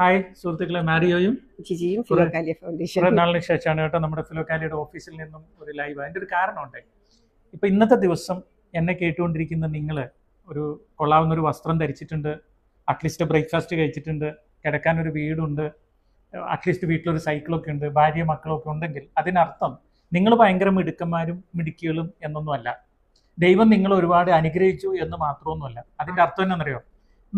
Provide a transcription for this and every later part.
Hi സുഹൃത്തുക്കളെ മാരിയോയും ജിജിയും Philokalia foundation. കുറെ നാളിന് ശേഷമാണ് കേട്ടോ നമ്മുടെ ഫിലോകാലിയുടെ ഓഫീസിൽ നിന്നും ഒരു ലൈവ്. അതിന്റെ ഒരു കാരണമുണ്ട് ഇപ്പൊ ഇന്നത്തെ ദിവസം എന്നെ കേട്ടുകൊണ്ടിരിക്കുന്ന നിങ്ങൾ ഒരു കൊള്ളാവുന്ന ഒരു വസ്ത്രം ധരിച്ചിട്ടുണ്ട്. അറ്റ്ലീസ്റ്റ് ബ്രേക്ക്ഫാസ്റ്റ് കഴിച്ചിട്ടുണ്ട്. കിടക്കാൻ ഒരു വീടുണ്ട് അറ്റ്ലീസ്റ്റ് വീട്ടിലൊരു സൈക്കിളൊക്കെ ഉണ്ട്. ഭാര്യ മക്കളൊക്കെ ഉണ്ടെങ്കിൽ അതിനർത്ഥം നിങ്ങൾ ഭയങ്കര മിടുക്കന്മാരും മിടുക്കികളും എന്നൊന്നുമല്ല. ദൈവം നിങ്ങൾ ഒരുപാട് അനുഗ്രഹിച്ചു എന്ന് മാത്രമൊന്നുമല്ല. അതിന്റെ അർത്ഥം എന്നറിയോ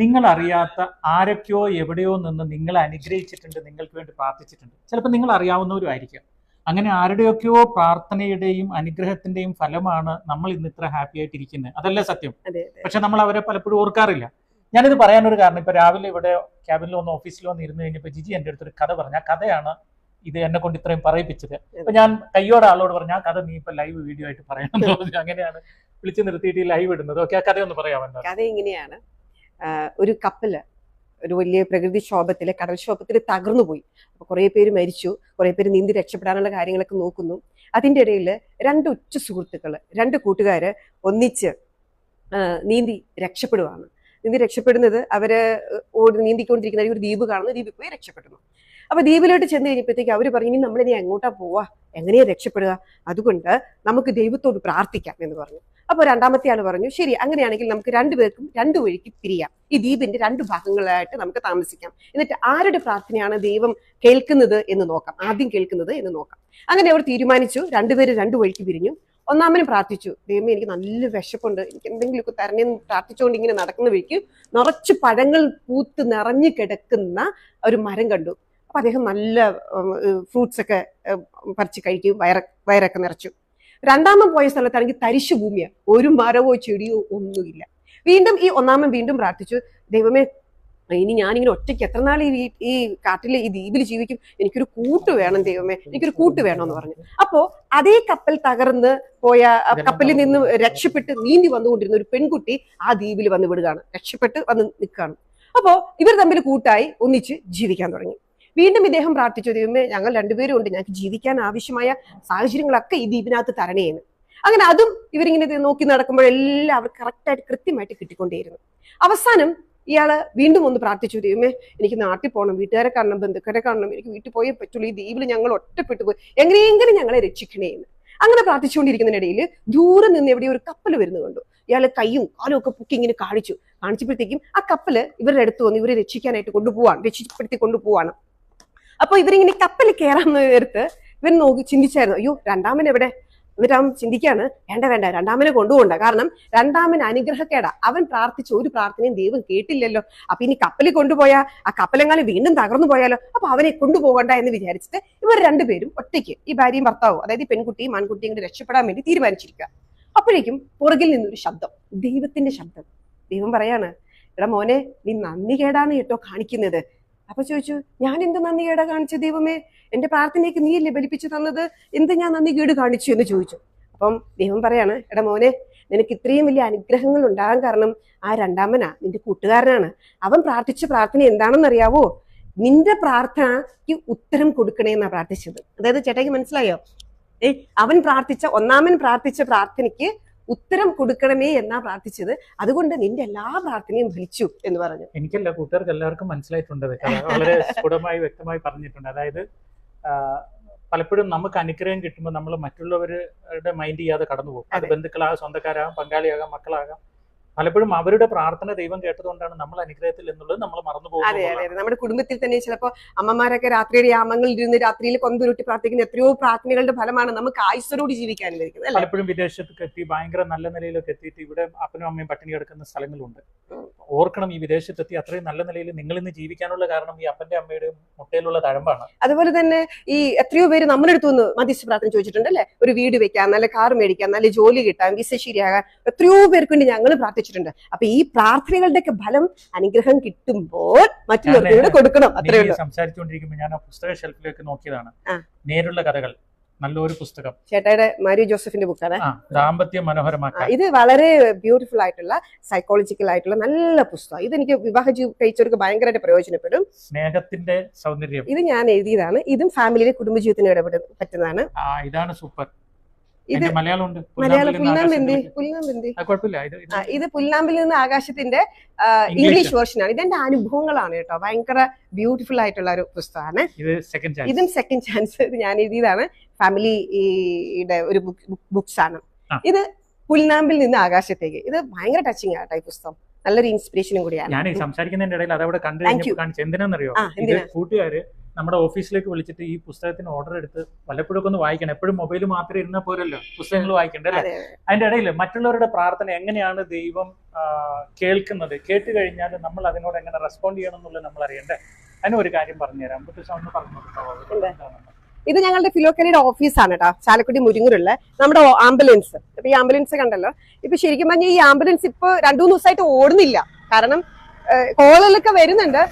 നിങ്ങൾ അറിയാത്ത ആരൊക്കെയോ എവിടെയോ നിന്ന് നിങ്ങളെ അനുഗ്രഹിച്ചിട്ടുണ്ട് നിങ്ങൾക്ക് വേണ്ടി പ്രാർത്ഥിച്ചിട്ടുണ്ട്. ചിലപ്പോൾ നിങ്ങൾ അറിയാവുന്നവരും ആയിരിക്കാം അങ്ങനെ ആരുടെയൊക്കെയോ പ്രാർത്ഥനയുടെയും അനുഗ്രഹത്തിന്റെയും ഫലമാണ് നമ്മൾ ഇന്ന് ഇത്ര ഹാപ്പി ആയിട്ടിരിക്കുന്നത് അതല്ലേ സത്യം? പക്ഷെ നമ്മൾ അവരെ പലപ്പോഴും ഓർക്കാറില്ല. ഞാനിത് പറയാനൊരു കാരണം ഇപ്പൊ രാവിലെ ഇവിടെ ക്യാബിനിൽ വന്ന് ഓഫീസിൽ വന്ന് ഇരുന്ന് കഴിഞ്ഞപ്പോൾ ജിജി എന്റെ അടുത്തൊരു കഥ പറഞ്ഞു. ആ കഥയാണ് ഇത് എന്നെ കൊണ്ട് ഇത്രയും പറയിപ്പിച്ചത്. അപ്പൊ ഞാൻ കയ്യോടെ ആളോട് പറഞ്ഞു ആ കഥ നീ ഇപ്പൊ ലൈവ് വീഡിയോ ആയിട്ട് പറയണം. എന്ന് പറഞ്ഞു അങ്ങനെയാണ് വിളിച്ചു നിർത്തിയിട്ട് ലൈവ് ഇടുന്നത്. ഓക്കെ ആ കഥ ഒന്ന് പറയാമെന്ന് കഥ ഇങ്ങനെയാണ്. ഒരു കപ്പൽ ഒരു വലിയ പ്രകൃതിക്ഷോഭത്തിൽ കടൽക്ഷോഭത്തിൽ തകർന്നു പോയി. അപ്പൊ കുറെ പേര് മരിച്ചു കുറെ പേര് നീന്തി രക്ഷപ്പെടാനുള്ള കാര്യങ്ങളൊക്കെ നോക്കുന്നു. അതിന്റെ ഇടയിൽ രണ്ട് ഉച്ച സുഹൃത്തുക്കൾ രണ്ട് കൂട്ടുകാര് ഒന്നിച്ച് നീന്തി രക്ഷപ്പെടുവാണ്. നീന്തി രക്ഷപ്പെടുന്നത് അവർ ഓടി നീന്തിക്കൊണ്ടിരിക്കുന്ന ഒരു ദ്വീപ് കാണുന്നു. ദ്വീപിൽ പോയി രക്ഷപ്പെടുന്നു. അപ്പൊ ദ്വീപിലോട്ട് ചെന്ന് കഴിഞ്ഞപ്പോഴത്തേക്ക് അവർ പറഞ്ഞു ഇനി നമ്മൾ ഇനി എങ്ങോട്ടാ പോവാ? എങ്ങനെയാ രക്ഷപ്പെടുക? അതുകൊണ്ട് നമുക്ക് ദൈവത്തോട് പ്രാർത്ഥിക്കാം എന്ന് പറഞ്ഞു. അപ്പോൾ രണ്ടാമത്തെ ആൾ പറഞ്ഞു ശരി അങ്ങനെയാണെങ്കിൽ നമുക്ക് രണ്ടുപേർക്കും രണ്ടു വഴിക്ക് പിരിയാം. ഈ ദ്വീപിന്റെ രണ്ട് ഭാഗങ്ങളായിട്ട് നമുക്ക് താമസിക്കാം. എന്നിട്ട് ആരുടെ പ്രാർത്ഥനയാണ് ദൈവം കേൾക്കുന്നത് എന്ന് നോക്കാം. ആദ്യം കേൾക്കുന്നത് എന്ന് നോക്കാം. അങ്ങനെ അവർ തീരുമാനിച്ചു രണ്ടുപേരും രണ്ടു വഴിക്ക് പിരിഞ്ഞു. ഒന്നാമനും പ്രാർത്ഥിച്ചു ദൈവമേ എനിക്ക് നല്ല വിശപ്പുണ്ട്. എനിക്ക് എന്തെങ്കിലുമൊക്കെ തരണേന്ന് പ്രാർത്ഥിച്ചുകൊണ്ട് ഇങ്ങനെ നടക്കുന്ന വഴിക്ക് നിറച്ച് പഴങ്ങൾ പൂത്ത് നിറഞ്ഞു കിടക്കുന്ന ഒരു മരം കണ്ടു. അപ്പൊ അദ്ദേഹം നല്ല ഫ്രൂട്ട്സ് ഒക്കെ പറിച്ച് കഴിക്കും വയറ വയറൊക്കെ നിറച്ചു. രണ്ടാമൻ പോയ സ്ഥലത്താണെങ്കിൽ തരിശു ഭൂമിയാണ് ഒരു മരവോ ചെടിയോ ഒന്നുമില്ല. വീണ്ടും ഈ ഒന്നാമൻ വീണ്ടും പ്രാർത്ഥിച്ചു ദൈവമേ ഇനി ഞാനിങ്ങനെ ഒറ്റയ്ക്ക് എത്ര നാൾ ഈ ഈ കാട്ടിലെ ഈ ദ്വീപിൽ ജീവിക്കും? എനിക്കൊരു കൂട്ട് വേണം ദൈവമേ. എനിക്കൊരു കൂട്ട് വേണം എന്ന് പറഞ്ഞു. അപ്പോ അതേ കപ്പൽ തകർന്ന് പോയ കപ്പലിൽ നിന്ന് രക്ഷപ്പെട്ട് നീന്തി വന്നുകൊണ്ടിരുന്ന ഒരു പെൺകുട്ടി ആ ദ്വീപിൽ വന്ന് വിടുകയാണ്. രക്ഷപ്പെട്ട് വന്ന് നിൽക്കുകയാണ്. അപ്പോ ഇവർ തമ്മിൽ കൂട്ടായി ഒന്നിച്ച് ജീവിക്കാൻ തുടങ്ങി. വീണ്ടും ഇദ്ദേഹം പ്രാർത്ഥിച്ചു ദൈവമേ ഞങ്ങൾ രണ്ടുപേരും ഉണ്ട്. ഞങ്ങൾക്ക് ജീവിക്കാൻ ആവശ്യമായ സാഹചര്യങ്ങളൊക്കെ ഈ ദ്വീപിനകത്ത് തരണേന്ന്. അങ്ങനെ അതും ഇവരിങ്ങനെ നോക്കി നടക്കുമ്പോഴെല്ലാം അവർ കറക്റ്റായിട്ട് കൃത്യമായിട്ട് കിട്ടിക്കൊണ്ടേയിരുന്നു. അവസാനം ഇയാൾ വീണ്ടും ഒന്ന് പ്രാർത്ഥിച്ചു ദൈവമേ എനിക്ക് നാട്ടിൽ പോകണം വീട്ടുകാരെ കാണണം ബന്ധുക്കാരെ കാണണം എനിക്ക് വീട്ടിൽ പോയേ പറ്റുള്ളൂ. ഈ ദ്വീപിൽ ഞങ്ങൾ ഒറ്റപ്പെട്ടു പോയി. എങ്ങനെയെങ്കിലും ഞങ്ങളെ രക്ഷിക്കണേ എന്ന് അങ്ങനെ പ്രാർത്ഥിച്ചുകൊണ്ടിരിക്കുന്നതിനിടയിൽ ദൂരെ നിന്ന് എവിടെ ഒരു കപ്പൽ വരുന്നു കണ്ടു. ഇയാൾ കൈയും കാലും ഒക്കെ പൊക്കി ഇങ്ങനെ കാണിച്ചു. കാണിച്ചപ്പോഴത്തേക്കും ആ കപ്പൽ ഇവരുടെ അടുത്ത് വന്ന് ഇവരെ രക്ഷിക്കാനായിട്ട് കൊണ്ടുപോവാണ് രക്ഷിപ്പെടുത്തി കൊണ്ടുപോവാണ്. അപ്പൊ ഇവരിങ്ങനെ കപ്പൽ കയറാൻ നേരത്ത് ഇവർ നോക്കി ചിന്തിച്ചായിരുന്നു അയ്യോ രണ്ടാമൻ എവിടെ? എന്നിട്ട് ചിന്തിക്കാണ് വേണ്ട വേണ്ട രണ്ടാമനെ കൊണ്ടുപോകണ്ട. കാരണം രണ്ടാമൻ അനുഗ്രഹക്കേടാ. അവൻ പ്രാർത്ഥിച്ച ഒരു പ്രാർത്ഥനയും ദൈവം കേട്ടില്ലല്ലോ. അപ്പൊ ഇനി കപ്പലിൽ കൊണ്ടുപോയാ? ആ കപ്പലെങ്ങാനും വീണ്ടും തകർന്നു പോയാലോ? അപ്പൊ അവനെ കൊണ്ടുപോകണ്ട എന്ന് വിചാരിച്ചിട്ട് ഇവർ രണ്ടുപേരും ഒറ്റയ്ക്ക് ഈ ഭാര്യയും ഭർത്താവും അതായത് ഈ പെൺകുട്ടിയും ആൺകുട്ടിയും കൂടി രക്ഷപ്പെടാൻ വേണ്ടി തീരുമാനിച്ചിരിക്കുക. അപ്പോഴേക്കും പുറകിൽ നിന്നൊരു ശബ്ദം ദൈവത്തിന്റെ ശബ്ദം. ദൈവം പറയാണ് എടാ മോനെ നീ നന്ദി കേടാണ് കേട്ടോ കാണിക്കുന്നത്. അപ്പൊ ചോദിച്ചു ഞാൻ എന്ത് നന്ദി കേട കാണിച്ചു ദൈവമേ? എന്റെ പ്രാർത്ഥനയ്ക്ക് നീയല്ലേ ബലിപ്പിച്ചു തന്നത്? എന്ത് ഞാൻ നന്ദി കേട് കാണിച്ചു? എന്ന് ചോദിച്ചു. അപ്പം ദൈവം പറയാണ് എടാ മോനെ നിനക്ക് ഇത്രയും വലിയ അനുഗ്രഹങ്ങൾ ഉണ്ടാകാൻ കാരണം ആ രണ്ടാമനാ നിന്റെ കൂട്ടുകാരനാണ്. അവൻ പ്രാർത്ഥിച്ച പ്രാർത്ഥന എന്താണെന്നറിയാവോ? നിന്റെ പ്രാർത്ഥനയ്ക്ക് ഉത്തരം കൊടുക്കണേ എന്നാ പ്രാർത്ഥിച്ചത്. അതായത് ചേട്ടായിക്ക് മനസ്സിലായോ? ഏ അവൻ പ്രാർത്ഥിച്ച ഒന്നാമൻ പ്രാർത്ഥിച്ച പ്രാർത്ഥനയ്ക്ക് ഉത്തരം കൊടുക്കണമേ എന്നാ പ്രാർത്ഥിച്ചത്. അതുകൊണ്ട് നിന്റെ എല്ലാ പ്രാർത്ഥനയും ഫലിച്ചു എന്ന് പറഞ്ഞു. എനിക്കല്ല കൂട്ടുകാർക്ക് എല്ലാവർക്കും മനസ്സിലായിട്ടുണ്ട്. വളരെ സ്ഫുടമായി വ്യക്തമായി പറഞ്ഞിട്ടുണ്ട്. അതായത് പലപ്പോഴും നമുക്ക് അനുഗ്രഹം കിട്ടുമ്പോൾ നമ്മൾ മറ്റുള്ളവരുടെ മൈൻഡ് ചെയ്യാതെ കടന്നു പോകും അതെ. ബന്ധുക്കളാകാം സ്വന്തക്കാരാകാം പങ്കാളിയാകാം മക്കളാകാം. പലപ്പോഴും അവരുടെ പ്രാർത്ഥന ദൈവം കേട്ടതുകൊണ്ടാണ് നമ്മൾ അനുഗ്രഹത്തിൽ എന്നുള്ളത് നമ്മൾ മറന്നു അതെ അതെ പോകുന്നത് നമ്മുടെ കുടുംബത്തിൽ തന്നെ ചിലപ്പോ അമ്മമാരൊക്കെ രാത്രിയുടെ യാമങ്ങളിൽ ഇരുന്ന് രാത്രിയിൽ കൊന്തുരുട്ടി പ്രാർത്ഥിക്കുന്ന എത്രയോ പ്രാർത്ഥനകളുടെ ഫലമാണ് നമുക്ക് ആയുസ്സരോട് ജീവിക്കാൻ പലപ്പോഴും വിദേശത്തൊക്കെ എത്തി ഭയങ്കര നല്ല നിലയിലൊക്കെ എത്തിയിട്ട് ഇവിടെ അപ്പനും അമ്മയും പട്ടിണി കിടക്കുന്ന സ്ഥലങ്ങളുണ്ട്. ഓർക്കണം ഈ വിദേശത്തെത്തി അത്രയും നല്ല നിലയിൽ നിങ്ങൾ ഇന്ന് ജീവിക്കാനുള്ള കാരണം ഈ അപ്പന്റെ അമ്മയുടെ മുട്ടയിലുള്ള തഴമ്പാണ്. അതുപോലെ തന്നെ ഈ എത്രയോ പേര് നമ്മുടെ അടുത്ത് നിന്ന് മധ്യസ്ഥ പ്രാർത്ഥന ചോദിച്ചിട്ടുണ്ട് അല്ലെ? ഒരു വീട് വെക്കാൻ നല്ല കാർ മേടിക്കാൻ നല്ല ജോലി കിട്ടാൻ വിസ ശരിയാകാൻ എത്രയോ പേർക്ക് വേണ്ടി ഞങ്ങൾ പ്രാർത്ഥിച്ചിട്ടുണ്ട് അപ്പൊ ഈ പ്രാർത്ഥനകളുടെ ഒക്കെ ഫലം അനുഗ്രഹം കിട്ടുമ്പോൾ മറ്റുള്ളവർക്ക് കൂടെ കൊടുക്കണം. അത്രേ ഉള്ളൂ. സംസാരിച്ചുകൊണ്ടിരിക്കുമ്പോൾ ഞാൻ ആ പുസ്തക ഷെൽഫിലേക്ക് നോക്കിയതാണ്. നേരുള്ള കഥകൾ നല്ലൊരു പുസ്തകം. ചേട്ടായുടെ മാരി ജോസഫിന്റെ ബുക്കാണ്. ദാമ്പത്യ മനോഹരമാക്കാൻ. ഇത് വളരെ ബ്യൂട്ടിഫുൾ ആയിട്ടുള്ള സൈക്കോളജിക്കൽ ആയിട്ടുള്ള നല്ല പുസ്തകം. ഇത് എനിക്ക് വിവാഹ കഴിച്ചവർക്ക് ഭയങ്കരമായിട്ട് പ്രയോജനപ്പെടും. സ്നേഹത്തിന്റെ സൗന്ദര്യം. ഇത് ഞാൻ എഴുതിയതാണ്. ഇതും ഫാമിലിയിലെ കുടുംബജീവിതത്തിന് ഇടപെടും പറ്റുന്നതാണ്. ഇതാണ് സൂപ്പർ. ഇത് മലയാള ഇത് പുല്ലാമ്പിൽ നിന്ന് ആകാശത്തിന്റെ ഇംഗ്ലീഷ്. വേർഷനാണ് ഇതെന്റെ അനുഭവങ്ങളാണ് കേട്ടോ. ഭയങ്കര ബ്യൂട്ടിഫുൾ ആയിട്ടുള്ള ഒരു പുസ്തകമാണ്. ഇത് സെക്കൻഡ് ചാൻസ് ഞാൻ എഴുതിയതാണ്. ഫാമിലിയുടെ ഒരു ബുക്സ് ആണ്. ഇത് പുൽനാമ്പിൽ നിന്ന് ആകാശത്തേക്ക്. ഇത് ഭയങ്കര ടച്ചിങ് ആട്ടോ ഈ പുസ്തകം. നല്ലൊരു ഇൻസ്പിറേഷനും കൂടിയാണ്. ഞാൻ സംസാരിക്കുന്നതിന്റെ ഇടയിൽ അതവിടെ കണ്ടു കഴിഞ്ഞു കാണിച്ചു എന്തിനാണെന്നറിയോ കൂട്ടുകാര് നമ്മുടെ ഓഫീസിലേക്ക് വിളിച്ചിട്ട് ഈ പുസ്തകത്തിന് ഓർഡർ എടുത്ത് വല്ലപ്പോഴൊക്കെ ഒന്ന് വായിക്കണം. എപ്പോഴും മൊബൈൽ മാത്രം ഇരുന്നാൽ പോരല്ലോ. പുസ്തകങ്ങൾ വായിക്കണ്ടേ അല്ലേ? അതെ അതിന്റെ ഇടയിൽ മറ്റുള്ളവരുടെ പ്രാർത്ഥന എങ്ങനെയാണ് ദൈവം കേൾക്കുന്നത്? കേട്ട് കഴിഞ്ഞാൽ നമ്മൾ അതിനോട് എങ്ങനെ റെസ്പോണ്ട് ചെയ്യണം എന്നുള്ളത് നമ്മൾ അറിയണ്ടേ? അതിന് ഒരു കാര്യം പറഞ്ഞുതരാം. പറഞ്ഞു എന്താ? ഇത് ഞങ്ങളുടെ ഫിലോക്കലിയുടെ ഓഫീസാണ് കേട്ടോ ചാലക്കുടി മുരിങ്ങൂരുള്ള നമ്മുടെ ആംബുലൻസ് ഇപ്പൊ ഈ ആംബുലൻസ് കണ്ടല്ലോ? ഇപ്പൊ ശരിക്കും പറഞ്ഞാൽ ഈ ആംബുലൻസ് ഇപ്പൊ രണ്ടു മൂന്ന് ദിവസമായിട്ട് ഓടുന്നില്ല. കാരണം കോളുകളൊക്കെ വരുന്നുണ്ട്.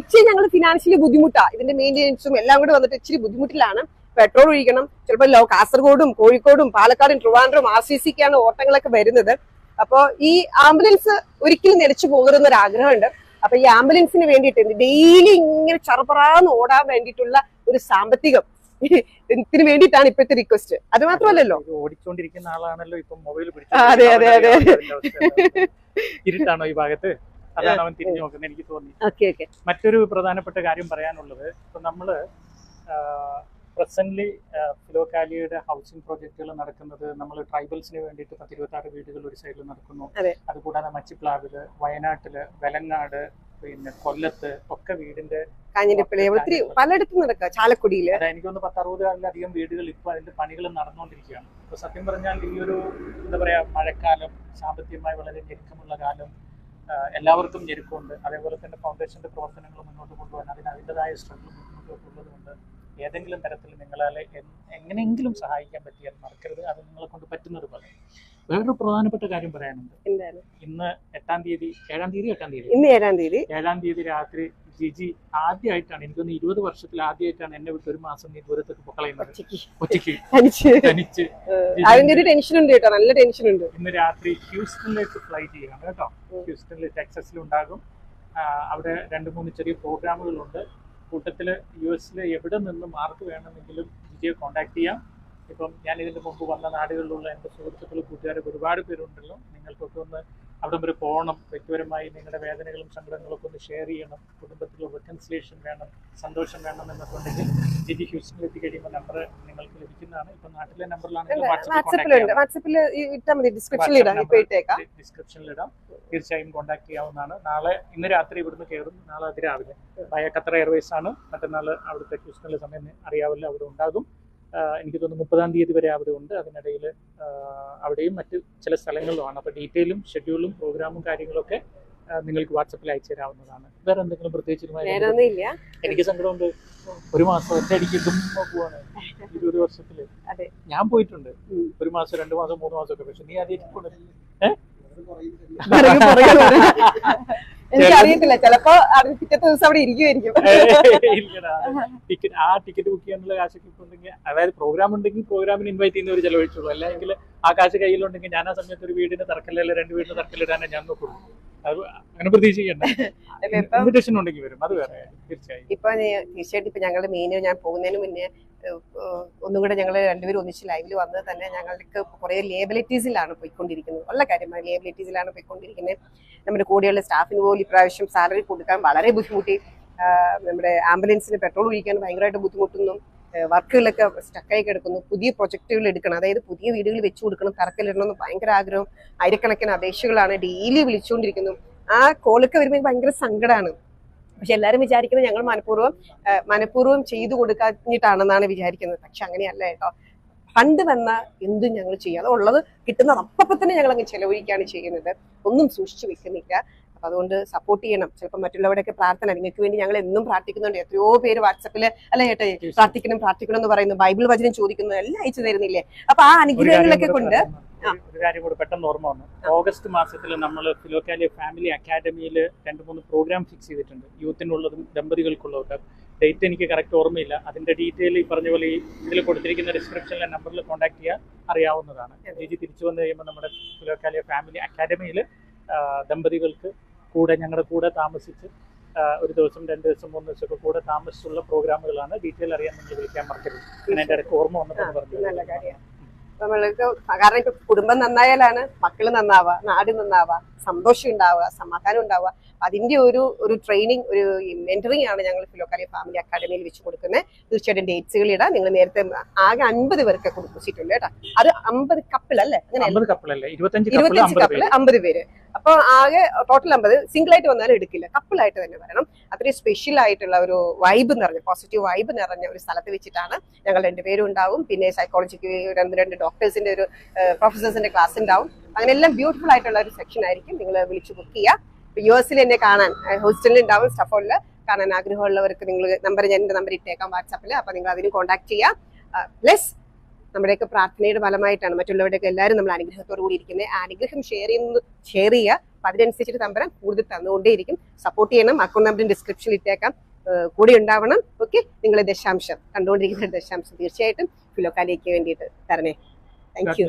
ഇച്ചിരി ഞങ്ങൾ ഫിനാൻഷ്യലി ബുദ്ധിമുട്ടാണ് ഇതിന്റെ മെയിന്റെനൻസും എല്ലാം കൂടി വന്നിട്ട് ഇച്ചിരി ബുദ്ധിമുട്ടിലാണ്. പെട്രോൾ ഒഴിക്കണം. ചിലപ്പോൾ ലോ കാസർഗോഡും കോഴിക്കോടും പാലക്കാടും ട്രിവാൻഡ്രം ആർ സി സിക്കാണ് ഓട്ടങ്ങളൊക്കെ വരുന്നത്. അപ്പോ ഈ ആംബുലൻസ് ഒരിക്കലും നിലച്ചു പോകരുതെന്ന് ഒരു ആഗ്രഹമുണ്ട് അപ്പൊ ഈ ആംബുലൻസിന് വേണ്ടിയിട്ട് ഡെയിലി ഇങ്ങനെ ചറപറാന്ന് ഓടാൻ വേണ്ടിയിട്ടുള്ള ഒരു സാമ്പത്തികം ഇതിന് വേണ്ടിയിട്ടാണ് ഇപ്പോഴത്തെ റിക്വസ്റ്റ് അത് മാത്രമല്ലല്ലോ. ഓടിച്ചോണ്ടിരിക്കുന്ന ആളാണല്ലോ ഇപ്പൊ മൊബൈൽ അതെ, അതെ, അതെ. ഇരുട്ടാണോ ഈ ഭാഗത്ത്? അതാണ് അവൻ തിരിഞ്ഞു നോക്കുന്നത് എനിക്ക് തോന്നി. മറ്റൊരു പ്രധാനപ്പെട്ട കാര്യം പറയാനുള്ളത് ഇപ്പൊ നമ്മൾ പ്രസന്റ്ലി ഫിലോകാലിയുടെ ഹൗസിംഗ് പ്രോജക്റ്റുകൾ നടക്കുന്നത് നമ്മൾ ട്രൈബൽസിന് വേണ്ടിയിട്ട് പത്തിരുപത്തി ആറ് വീടുകൾ ഒരു സൈഡിൽ നടക്കുന്നു. അതെ. അതുകൂടാതെ മച്ചിപ്ലാവിൽ വയനാട്ടിൽ വെലങ്ങാട് പിന്നെ കൊല്ലത്ത് ഒക്കെ വീടിന്റെ കാഞ്ഞിരപ്പള്ളി. ഒത്തിരി പലയിടത്തും നടക്കുക. ചാലക്കുടിയിൽ അതായത് എനിക്കൊന്ന് പത്തറുപതിലധികം വീടുകൾ ഇപ്പൊ അതിന്റെ പണികൾ നടന്നുകൊണ്ടിരിക്കുകയാണ്. ഇപ്പൊ സത്യം പറഞ്ഞാൽ ഈ ഒരു എന്താ പറയാ മഴക്കാലം സാമ്പത്തികമായി വളരെ ഞെരുക്കമുള്ള കാലം എല്ലാവർക്കും ഞെരുക്കമുണ്ട്. അതേപോലെ തന്നെ ഫൗണ്ടേഷന്റെ പ്രവർത്തനങ്ങൾ മുന്നോട്ട് കൊണ്ടുപോകാൻ അതിന് അതിന്റെതായ സ്ട്രഗിൾ മുന്നോട്ട് ഉള്ളതുകൊണ്ട് ഏതെങ്കിലും തരത്തിൽ നിങ്ങളെ എങ്ങനെയെങ്കിലും സഹായിക്കാൻ പറ്റിയാൽ മറക്കരുത്. അത് നിങ്ങളെ കൊണ്ട് പറ്റുന്നത് പോലെ വേറൊരു പ്രധാനപ്പെട്ട കാര്യം പറയാനുണ്ട്. എന്താണ്? ഇന്ന് എട്ടാം തീയതി ഏഴാം തീയതി എട്ടാം തീയതി? ഇന്ന് ഏഴാം തീയതി. ഏഴാം തീയതി രാത്രി ജിജി ആദ്യമായിട്ടാണ് എനിക്കൊന്ന് ഇരുപത് വർഷത്തിൽ ആദ്യമായിട്ടാണ് എന്നെ വിട്ട് ഒരു മാസം നീ ദൂരത്തേക്ക് പൊക്കളയുന്നത്. ഒറ്റയ്ക്ക്. ഉച്ചയ്ക്ക് തനിച്ച്. തനിച്ച്. അതിന്റെ ഒരു ടെൻഷൻ ഉണ്ട് കേട്ടോ നല്ല ടെൻഷൻ ഉണ്ട്. ഇന്ന് രാത്രി ഹ്യൂസ്റ്റണിലേക്ക് ഫ്ലൈ ചെയ്യണം കേട്ടോ. ഹ്യൂസ്റ്റണിൽ ടെക്സസിൽ ഉണ്ടാകും. അവിടെ രണ്ട് മൂന്ന് ചെറിയ പ്രോഗ്രാമുകളുണ്ട് കൂട്ടത്തിൽ യു എസിലെ എവിടെ നിന്നും മാർക്ക് വേണമെങ്കിലും ജിജിയെ കോൺടാക്ട് ചെയ്യാം. ഇപ്പം ഞാൻ ഇതിന്റെ മുമ്പ് വന്ന നാടുകളിലുള്ള എന്റെ സുഹൃത്തുക്കൾ കൂട്ടുകാരൊക്കെ ഒരുപാട് പേരുണ്ടല്ലോ. നിങ്ങൾക്കൊക്കെ ഒന്ന് അവിടെ വരെ പോകണം. വ്യക്തിപരമായി നിങ്ങളുടെ വേദനകളും സങ്കടങ്ങളും ഒക്കെ ഒന്ന് ഷെയർ ചെയ്യണം. കുടുംബത്തിൽ റെക്കൺസിലേഷൻ വേണം സന്തോഷം വേണം എന്നൊക്കെ ഉണ്ടെങ്കിൽ ജിജി ഹ്യൂസ്റ്റണിൽ എത്തിക്കഴിയുമ്പോൾ നമ്പർ നിങ്ങൾക്ക് ലഭിക്കുന്നതാണ്. ഇപ്പം നാട്ടിലെ നമ്പറിലാണ് ഡിസ്ക്രിപ്ഷനിൽ ഇടാം. തീർച്ചയായും കോൺടാക്ട് ചെയ്യാവുന്നതാണ്. നാളെ ഇന്ന് രാത്രി ഇവിടുന്ന് കയറും നാളെ അതിരാവിലെ. ഖത്തർ എയർവേസ് ആണ്. മറ്റന്നാൾ അവിടുത്തെ ഹ്യൂസ്റ്റണിലെ സമയം അറിയാവല്ലോ. അവിടെ ഉണ്ടാകും. എനിക്ക് തോന്നുന്നു മുപ്പതാം തീയതി വരെ അവിടെ ഉണ്ട്. അതിനിടയിൽ അവിടെയും മറ്റ് ചില സ്ഥലങ്ങളിലുമാണ്. അപ്പോൾ ഡീറ്റെയിലും ഷെഡ്യൂളും പ്രോഗ്രാമും കാര്യങ്ങളൊക്കെ നിങ്ങൾക്ക് വാട്സപ്പിൽ അയച്ചു തരാവുന്നതാണ്. വേറെ എന്തെങ്കിലും പ്രത്യേകിച്ച് എനിക്ക് സങ്കടമുണ്ട്. ഒരു മാസം ഒറ്റ അടിക്ക് പോവാണ്. ഇരുപത് വർഷത്തിൽ. ഞാൻ പോയിട്ടുണ്ട്. ഒരു മാസം രണ്ടു മാസം മൂന്ന് മാസം ഒക്കെ. പക്ഷെ നീ ആദ്യം പുറകെ വരാം. എനിക്കറിയത്തില്ല ചിലപ്പോ പിറ്റത്തെ ദിവസം അവിടെ ഇരിക്കുമായിരിക്കും ടിക്കറ്റ് ആ ടിക്കറ്റ് ബുക്ക് ചെയ്യാനുള്ള കാശൊക്കെ ഇപ്പൊ ഉണ്ടെങ്കിൽ അതായത് പ്രോഗ്രാം ഉണ്ടെങ്കിൽ പ്രോഗ്രാമിന് ഇൻവൈറ്റ് ചെയ്യുന്ന ചെയ്യുന്നവർ ചെലവഴിച്ചുള്ളൂ അല്ലെങ്കിൽ ആ കാശ് കയ്യിലുണ്ടെങ്കിൽ ഞാൻ ആ സമയത്ത് ഒരു വീടിന് തറക്കല്ലേ രണ്ട് വീടിന് തറക്കല്ലിടാനേ ഞാൻ നോക്കുള്ളൂ. അങ്ങനെ പ്രതീക്ഷിക്കണ്ട. ഇപ്പം ഇൻവിറ്റേഷൻ ഉണ്ടെങ്കിൽ വരും. അത് വേറെ തീർച്ചയായും. ഇപ്പൊ തീർച്ചയായിട്ടും ഇപ്പൊ ഞങ്ങളുടെ മെയിൻ ഞാൻ പോകുന്നതിന് മുന്നേ ഏഹ്, ഞങ്ങൾ രണ്ടുപേരും ഒന്നിച്ച് ലൈവിൽ വന്നത് തന്നെ ഞങ്ങൾക്ക് കുറേ ലേബിലിറ്റീസിലാണ് പോയിക്കൊണ്ടിരിക്കുന്നത്. ഉള്ള കാര്യമാണ് ലേബിലിറ്റീസിലാണ് പോയിക്കൊണ്ടിരിക്കുന്നത്. നമ്മുടെ കൂടെയുള്ള സ്റ്റാഫിന് പോലും ഇപ്രാവശ്യം സാലറി കൊടുക്കാൻ വളരെ ബുദ്ധിമുട്ടി. നമ്മുടെ ആംബുലൻസിന് പെട്രോൾ ഒഴിക്കാൻ ഭയങ്കരമായിട്ട് ബുദ്ധിമുട്ടുന്നു. വർക്കുകളൊക്കെ സ്റ്റക്കായി കിടക്കുന്നു. പുതിയ പ്രൊജക്റ്റുകൾ എടുക്കണം. അതായത് പുതിയ വീടുകൾ വെച്ചു കൊടുക്കണം തറക്കല്ലിടണമെന്ന് ഭയങ്കര ആഗ്രഹം ആയിരക്കണക്കിന് അപേക്ഷകളാണ് ഡെയിലി വിളിച്ചുകൊണ്ടിരിക്കുന്നു. ആ കോളൊക്കെ വരുമ്പോൾ ഭയങ്കര സങ്കടമാണ് പക്ഷെ എല്ലാവരും വിചാരിക്കുന്നത് ഞങ്ങൾ മനഃപൂർവം മനഃപൂർവം ചെയ്തു കൊടുക്കാഞ്ഞിട്ടാണെന്നാണ് വിചാരിക്കുന്നത്. പക്ഷെ അങ്ങനെയല്ല കേട്ടോ. ഫണ്ട് വന്ന എന്തും ഞങ്ങൾ ചെയ്യുക അതുള്ളത് കിട്ടുന്നത് അപ്പം തന്നെ ഞങ്ങൾ അങ്ങ് ചെലവഴിക്കുകയാണ് ചെയ്യുന്നത്. ഒന്നും സൂക്ഷിച്ചു വെക്കുന്നില്ല. അപ്പൊ അതുകൊണ്ട് സപ്പോർട്ട് ചെയ്യണം. ചിലപ്പോൾ മറ്റുള്ളവരുടെയൊക്കെ പ്രാർത്ഥന നിങ്ങൾക്ക് വേണ്ടി ഞങ്ങൾ എന്നും പ്രാർത്ഥിക്കുന്നുണ്ട്. എത്രയോ പേര് വാട്സപ്പിൽ അല്ല ചേട്ടാ പ്രാർത്ഥിക്കണം പ്രാർത്ഥിക്കണം എന്ന് പറയുന്നു. ബൈബിൾ വചനം ചോദിക്കുന്നു എല്ലാം അയച്ചു തരുന്നില്ലേ? അപ്പൊ ആ അനുഗ്രഹങ്ങളൊക്കെ കൊണ്ട് ഒരു- കാര്യം കൂടെ പെട്ടെന്ന് ഓർമ്മ വന്നു. ഓഗസ്റ്റ് മാസത്തിൽ നമ്മൾ ഫിലോക്കാലി ഫാമിലി അക്കാദമിയിൽ രണ്ട് മൂന്ന് പ്രോഗ്രാം ഫിക്സ് ചെയ്തിട്ടുണ്ട്. യൂത്തിനുള്ളതും ദമ്പതികൾക്കുള്ളതൊക്കെ. ഡേറ്റ് എനിക്ക് കറക്റ്റ് ഓർമ്മയില്ല. അതിന്റെ ഡീറ്റെയിൽ ഈ പറഞ്ഞ പോലെ ഇതിൽ കൊടുത്തിരിക്കുന്ന ഡിസ്ക്രിപ്ഷനിലെ നമ്പറിൽ കോൺടാക്ട് ചെയ്യാൻ അറിയാവുന്നതാണ്. ചേച്ചി തിരിച്ചു വന്നു കഴിയുമ്പോൾ നമ്മുടെ ഫിലോക്കാലിയ ഫാമിലി അക്കാഡമിയിൽ ദമ്പതികൾക്ക് കൂടെ ഞങ്ങളുടെ കൂടെ താമസിച്ച് ഒരു ദിവസം രണ്ട് ദിവസം മൂന്ന് ദിവസം ദിവസമൊക്കെ കൂടെ താമസിച്ചുള്ള പ്രോഗ്രാമുകളാണ് ഡീറ്റെയിൽ അറിയാൻ നിങ്ങൾ വിളിക്കാൻ മറക്കരുത്. ഞാൻ എന്റെ ഇടയ്ക്ക് ഓർമ്മ വന്നപ്പോൾ പറഞ്ഞു നമ്മൾക്ക് കാരണം ഇപ്പൊ കുടുംബം നന്നായാലാണ് മക്കൾ നന്നാവുക നാട് നന്നാവുക സന്തോഷം ഉണ്ടാവുക സമാധാനം ഉണ്ടാവുക. അതിന്റെ ഒരു ഒരു ട്രെയിനിങ് ഒരു മെന്ററിംഗ് ആണ് ഞങ്ങൾ ഫിലോക്കാലി ഫാമിലി അക്കാദമിയിൽ വെച്ച് കൊടുക്കുന്നത്. തീർച്ചയായിട്ടും ഡേറ്റ്സുകൾ ഇടാം. നിങ്ങൾ നേരത്തെ ആകെ അൻപത് പേർക്ക് കൊടുപ്പിച്ചിട്ടുണ്ട് കേട്ടോ. അത് അമ്പത് കപ്പിൾ അല്ലേ? അങ്ങനെ അമ്പത് ഇരുപത്തഞ്ച് അമ്പത് കപ്പിൾ അമ്പത് പേര്. അപ്പൊ ആകെ ടോട്ടൽ അമ്പത്. സിംഗിൾ ആയിട്ട് വന്നാലും എടുക്കില്ല. കപ്പിൾ ആയിട്ട് തന്നെ വരണം. അത്രയും സ്പെഷ്യൽ ആയിട്ടുള്ള ഒരു വൈബ് നിറഞ്ഞ പോസിറ്റീവ് വൈബ് നിറഞ്ഞ ഒരു സ്ഥലത്ത് വെച്ചിട്ടാണ് ഞങ്ങൾ രണ്ടുപേരും ഉണ്ടാവും. പിന്നെ സൈക്കോളജിക്ക് രണ്ട് രണ്ട് ഡോക്ടേഴ്സിന്റെ ഒരു പ്രൊഫസേഴ്സിന്റെ ക്ലാസ് ഉണ്ടാവും. അങ്ങനെ എല്ലാം ബ്യൂട്ടിഫുൾ ആയിട്ടുള്ള ഒരു സെക്ഷൻ ആയിരിക്കും. നിങ്ങൾ വിളിച്ച് ബുക്ക് ചെയ്യുക യു എസിൽ എന്നെ കാണാൻ ഹോസ്റ്റലിൽ ഉണ്ടാവും സ്റ്റഫോളിൽ കാണാൻ ആഗ്രഹമുള്ളവർക്ക് നിങ്ങൾ നമ്പർ ഞാൻ എന്റെ നമ്പർ ഇട്ടേക്കാം വാട്സാപ്പിൽ അപ്പൊ നിങ്ങൾ അതിന് കോൺടാക്ട് ചെയ്യുക പ്ലസ് നമ്മുടെയൊക്കെ പ്രാർത്ഥനയുടെ ഫലമായിട്ടാണ് മറ്റുള്ളവരുടെയൊക്കെ എല്ലാവരും നമ്മൾ അനുഗ്രഹത്തോടു കൂടി ഇരിക്കുന്നത്. ആ അനുഗ്രഹം ഷെയർ ചെയ്യുന്ന ഷെയർ ചെയ്യുക. അപ്പൊ അതിനനുസരിച്ചിട്ട് തമ്പരം കൂടുതൽ തന്നുകൊണ്ടേയിരിക്കും. സപ്പോർട്ട് ചെയ്യണം. അക്കൗണ്ട് നമ്പർ ഡിസ്ക്രിപ്ഷനിൽ ഇട്ടേക്കാം. കൂടി ഉണ്ടാവണം. ഓക്കെ നിങ്ങളെ ദശാംശം. കണ്ടുകൊണ്ടിരിക്കുന്ന ദശാംശം തീർച്ചയായിട്ടും ഫിലോക്കാലിക്ക് വേണ്ടിയിട്ട് തരണേ. Thank you